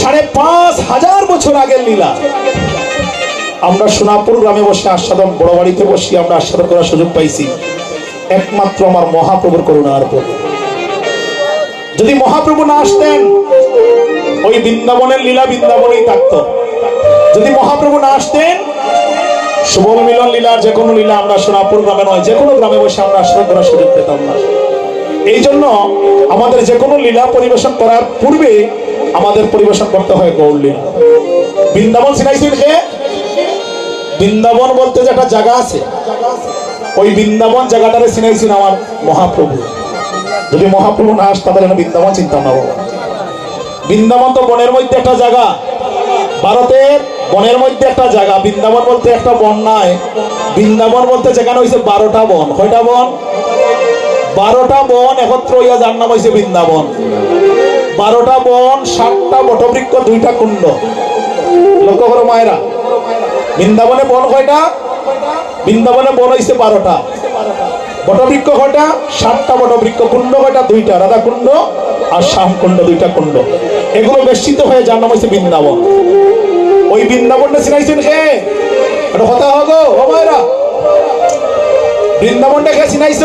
সাড়ে পাঁচ হাজার বছর আগের লীলা। আমরা সোনাপুর গ্রামে বসে আস্বাদন, বড় বাড়িতে বসে আমরা আস্বাদন করার সুযোগ পাইছি। একমাত্র আমার মহাপ্রভুর করুণার উপর যদি মহাপ্রভু না আসতেন, ওই বৃন্দাবনের লীলা বৃন্দাবনেই থাকতো। যদি মহাপ্রভু না আসতেন, শুভম মিলন লীলার যে কোনো লীলা আমরা সোনাপুর গ্রামে নয়, যে কোনো গ্রামে বসে আমরা আশ্রয় করার সুযোগ পেতাম না। এই জন্য আমাদের যে কোনো লীলা পরিবেশন করার পূর্বে আমাদের পরিবেশন করতে হয় গৌর লীলা বৃন্দাবন সিনাইছেন কে? বৃন্দাবন বলতে যে একটা জায়গা আছে, ওই বৃন্দাবন জায়গাটারে সিনাইছেন আমার মহাপ্রভু। যদি মহাপ্রভু না আসতে তাহলে বৃন্দাবন চিন্তা না বাবা বৃন্দাবন তো বনের মধ্যে একটা জায়গা। ভারতের বনের মধ্যে একটা জায়গা। বৃন্দাবন বলতে একটা বন নাই। বৃন্দাবন বলতে যেখানে হয়েছে বারোটা বন। কয়টা বন? বারোটা বন একত্র হইয়া যার নাম হয়েছে বৃন্দাবন। বারোটা বন, সাতটা বটবৃক্ষ, দুইটা কুণ্ড। লক্ষ্য করো মায়েরা। বৃন্দাবনে বন কয়টা? বৃন্দাবনে বন হয়েছে বারোটা। বটবৃক্ষ কয়টা? সাতটা বটবৃক্ষ, কুণ্ড কয়টা? দুইটা। রাধা কুণ্ড আর শ্যাম কুণ্ড, দুইটা কুণ্ড। এগুলো বেষ্টিত হয়ে যার নাম হয়েছে বৃন্দাবন। ওই বৃন্দাবনটা চিনাইছেন কে? এটা কথা হগো মায়েরা। বৃন্দাবনটা কে চিনাইছ?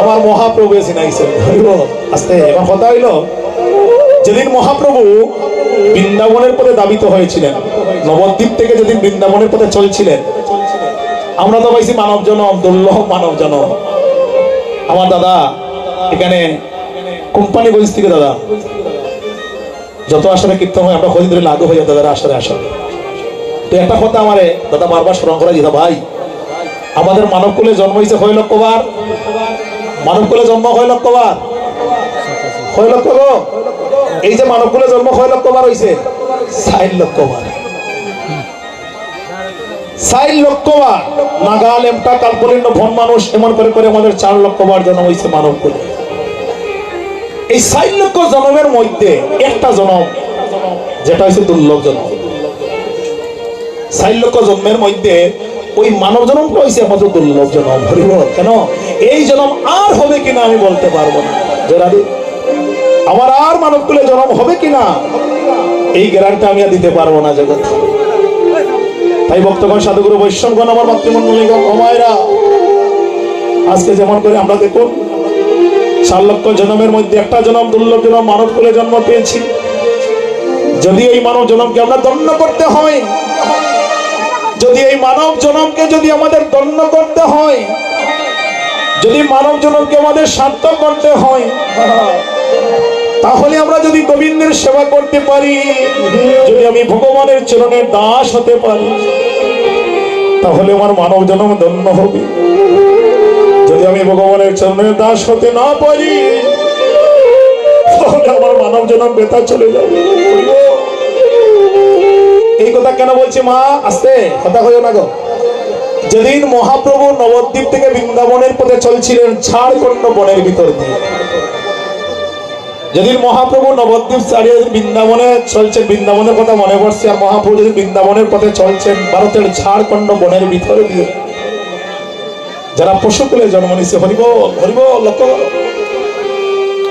আমার মহাপ্রভু চিনাইছে হইব আস্তে, এবার কথা হইল। যেদিন মহাপ্রভু বৃন্দাবনের পথে দাবিত হয়েছিলেন, নবদ্বীপ থেকে যেদিন বৃন্দাবনের পথে চলছিলেন, আমরা তো পাইছি মানব জনম, দুর্লভ মানব জনম। আমার দাদা, এখানে কোম্পানিগঞ্জ থেকে দাদা। যত আসলে কীর্তন হয়, আমরা ধরে লাগু হয়ে দাদারা আসলে আসলে তো একটা কথা আমারে দাদা বারবার স্মরণ করা যেত ভাই, আমাদের মানব কুলে জন্ম হয়েছে লক্ষবার মানব কুলে জন্ম কয় লক্ষবার কয় লক্ষ গো? এই যে মানব কুলে জন্ম কয় লক্ষবার হয়েছে ষাট লক্ষবার ষাট লক্ষবার নাগাল এমটা কাল্পনিক ভন মানুষ এমন করে করে আমাদের চার লক্ষবার জন্ম হয়েছে মানব কুলে এই ষাট লক্ষ জন্মের মধ্যে একটা জন্ম, যেটা হয়েছে দুর্লভ জন্ম। ষাট লক্ষ জন্মের মধ্যে ওই মানব জন্মটা হয়েছে আমাদের দুর্লভ জন্ম। হরিব কেন? এই জনম আর হবে কিনা আমি বলতে পারব না। জোরাদি। আমার আর মানব কুলে জন্ম হবে কিনা? এই গ্যারান্টি আমি আর দিতে পারব না জগৎ। তাই ভক্তগণ, সাধুগুরু, বৈষ্ণবগণ, আমার মাতৃমন্ডলীগণ অমায়রা আজকে যেমন করে আমরা দেখুন চার লক্ষ জন্মের মধ্যে একটা জন্ম, দুর্লভ জন্ম, মানব কুলে জন্ম পেয়েছি। যদি এই মানব জন্মকে আমরা দণ্ড করতে হয়, যদি এই মানব জনমকে যদি আমাদের দণ্ড করতে হয়, যদি মানব জনমকে আমাদের সার্থক করতে হয় তাহলে আমরা যদি গোবিন্দের সেবা করতে পারি, যদি আমি ভগবানের চরণের দাস হতে পারি, তাহলে আমার মানব জনম ধন্য হবে। যদি আমি ভগবানের চরণের দাস হতে না পারি, তাহলে আমার মানব জনম বেতা চলে যাবে। এই কথা কেন বলছে মা? আস্তে কথা কইও না গো। যেদিন মহাপ্রভু নবদ্বীপ থেকে বৃন্দাবনের পথে চলছিলেন ঝাড়খণ্ড বনের ভিতর দিয়ে যেদিন মহাপ্রভু নবদ্বীপ ছাড়িয়ে বৃন্দাবনে চলছেন, বৃন্দাবনের কথা মনে পড়ছে, আর মহাপ্রভু যদি বৃন্দাবনের পথে চলছেন, ভারতের ঝাড়খণ্ড বনের ভিতরে দিয়ে। যারা পশু কুলে জন্ম নিচ্ছে হরিব হরিব লক্ষ্য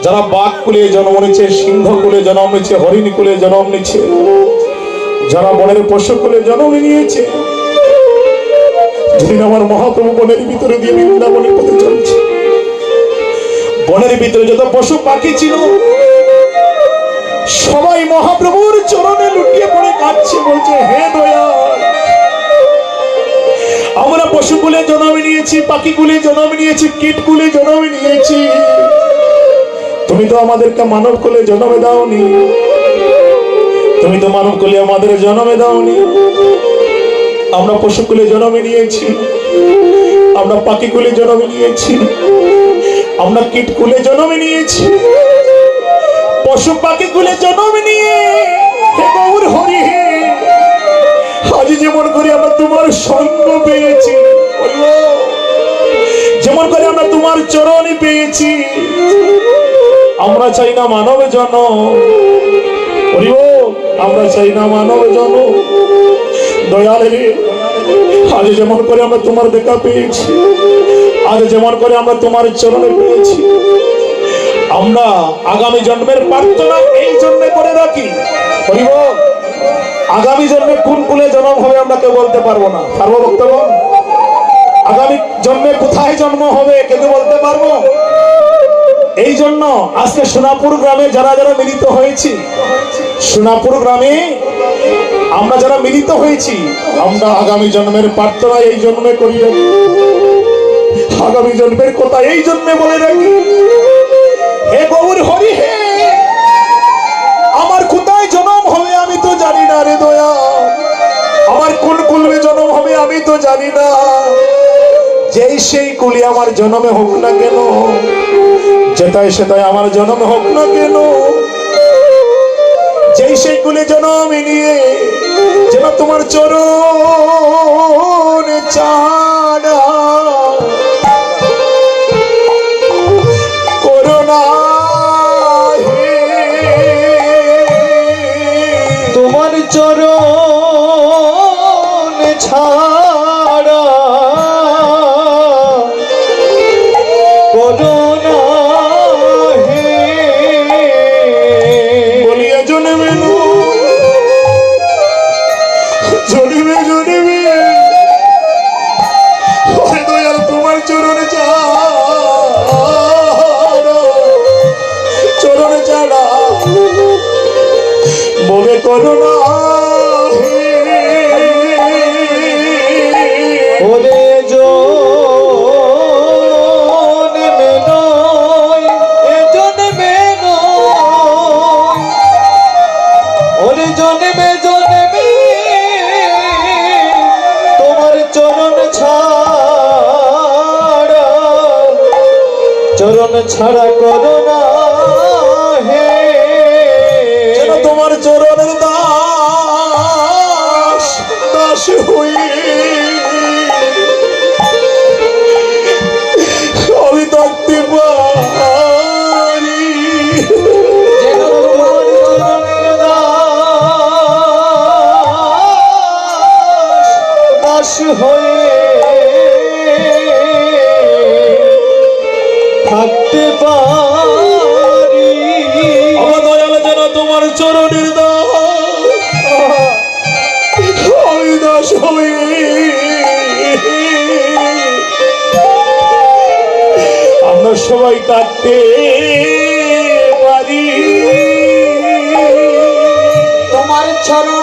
যারা বাঘ কুলে জন্ম নিচ্ছে সিংহ কুলে জন্ম নিচ্ছে হরিণ কুলে জন্ম নিচ্ছে যারা বনের পশু কুলে জন্ম নিয়েছে, যেদিন আমার মহাপ্রভু বনের ভিতরে দিয়ে বৃন্দাবনের পথে চলছে। বনের ভিতরে যত পশু পাখি ছিল সবাই মহাপ্রভুর চরণে লুটিয়ে পড়ে কাঁদছে, বলছে, হে দয়া আমরা পশুকুলে জন্ম নিয়েছি পাখি পাখিকুলে জন্ম নিয়েছি কীটকুলে জন্ম নিয়েছি। তুমি তো আমাদেরকে মানব কুলে জন্মে দাওনি। তুমি তো মানব কুলে আমাদের জন্মে দাওনি। আমরা পশু পশুকুলে জন্মে নিয়েছি। আমরা পাখিকুলে জন্মে নিয়েছি। আমরা কীটকুলে জন্মে নিয়েছি। পশু পাখি কুলে জন্ম নিয়ে হরি হে। আজ যেমন করে আমরা তোমার সঙ্গ পেয়েছি যেমন করে আমরা তোমার চরণ পেয়েছি, আমরা চাই না মানব জন হরি আমরা চাই না মানব জন দয়াল রে আজ যেমন করে আমরা তোমার দেখা পেয়েছি, আজ যেমন করে আমরা তোমার চরণে পেয়েছি। আমরা আগামী জন্মের প্রার্থনা এই জন্য করে রাখি। আগামী জন্মে কোন কুলে জন্ম হবে আমরা কেউ বলতে পারব না। পারব বক্তব্য আগামী জন্মে কোথায় জন্ম হবে কেউ বলতে পারব? এই জন্য আজকে সোনাপুর গ্রামে যারা যারা মিলিত হয়েছি, সোনাপুর গ্রামে আমরা যারা মিলিত হয়েছি, আমরা আগামী জন্মের প্রার্থনা এই জন্মে করি আগামী জন্মের কথা এই জন্মে বলে রাখি। হে গৌর হরি হে। আমার কোথায় জন্ম হবে আমি তো জানি না রে দয়া। আমার কোন কুলবে জন্ম হবে আমি তো জানি না। যেই সেই কুলি আমার জন্মে হোক না কেন যেটাই সেটাই আমার জন্মে হোক না কেন, যেই সেই কুলে জন্ম নিয়ে যেন তোমার চরণ চাড়া ছাড়া করো না হে। যেন তোমার চরণের দাস দাস দাস হয়ে থাকতে পারি। দয়াল যেন তোমার চরণের দাস। হয়ে আমরা সবাই থাকতে পারি। তোমার চরণের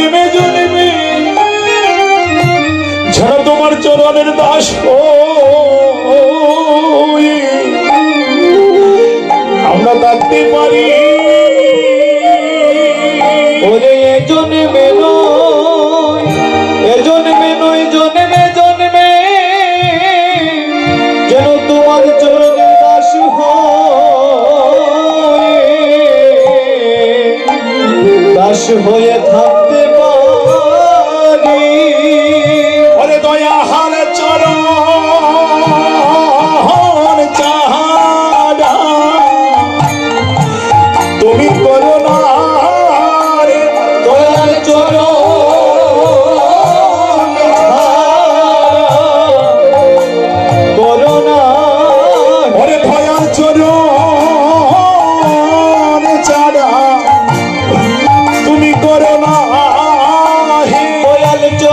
জন্মে জন্মে যারা তোমার চরণের দাস আমরা থাকতে পারি। ওরে জন্মে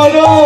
করো